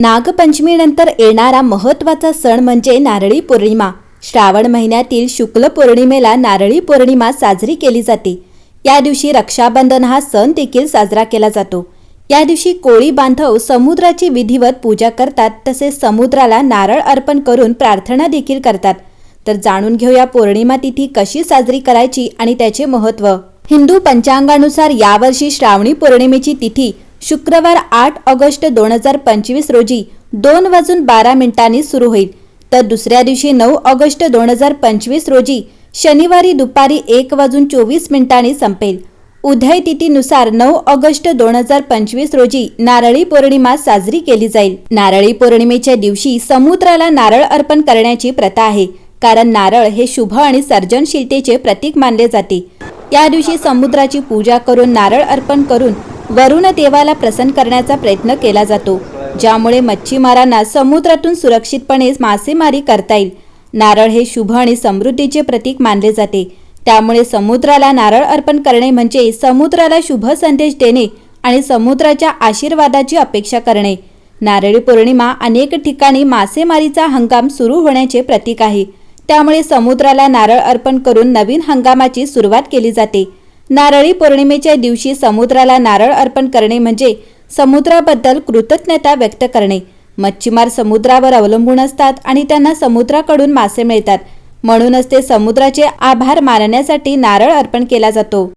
नागपंचमीनंतर येणारा महत्त्वाचा सण म्हणजे नारळी पौर्णिमा. श्रावण महिन्यातील शुक्ल पौर्णिमेला नारळी पौर्णिमा साजरी केली जाते. या दिवशी रक्षाबंधन हा सण देखील साजरा केला जातो. या दिवशी कोळी बांधव समुद्राची विधिवत पूजा करतात तसेच समुद्राला नारळ अर्पण करून प्रार्थना देखील करतात. तर जाणून घेऊया पौर्णिमा तिथी कशी साजरी करायची आणि त्याचे महत्त्व. हिंदू पंचांगानुसार यावर्षी श्रावणी पौर्णिमेची तिथी शुक्रवार आठ ऑगस्ट दोन हजार पंचवीस रोजी दोन वाजून बारा मिनिटांनी सुरू होईल. तर दुसऱ्या दिवशी नऊ ऑगस्ट दोन हजार पंचवीस रोजी शनिवारी दुपारी एक वाजून चोवीस मिनिटांनी संपेल. उदय तिथीनुसार नऊ ऑगस्ट दोन हजार पंचवीस रोजी नारळी पौर्णिमा साजरी केली जाईल. नारळी पौर्णिमेच्या दिवशी समुद्राला नारळ अर्पण करण्याची प्रथा आहे. कारण नारळ हे शुभ आणि सर्जनशीलतेचे प्रतीक मानले जाते. या दिवशी समुद्राची पूजा करून नारळ अर्पण करून वरुण देवाला प्रसन्न करण्याचा प्रयत्न केला जातो ज्यामुळे मच्छीमारांना समुद्रातून सुरक्षितपणे मासेमारी करता येईल. नारळ हे शुभ आणि समृद्धीचे प्रतीक मानले जाते. त्यामुळे समुद्राला नारळ अर्पण करणे म्हणजे समुद्राला शुभ संदेश देणे आणि समुद्राच्या आशीर्वादाची अपेक्षा करणे. नारळी पौर्णिमा अनेक ठिकाणी मासेमारीचा हंगाम सुरू होण्याचे प्रतीक आहे. त्यामुळे समुद्राला नारळ अर्पण करून नवीन हंगामाची सुरुवात केली जाते. नारळी पौर्णिमेच्या दिवशी समुद्राला नारळ अर्पण करणे म्हणजे समुद्राबद्दल कृतज्ञता व्यक्त करणे. मच्छीमार समुद्रावर अवलंबून असतात आणि त्यांना समुद्राकडून मासे मिळतात. म्हणूनच ते समुद्राचे आभार मानण्यासाठी नारळ अर्पण केला जातो.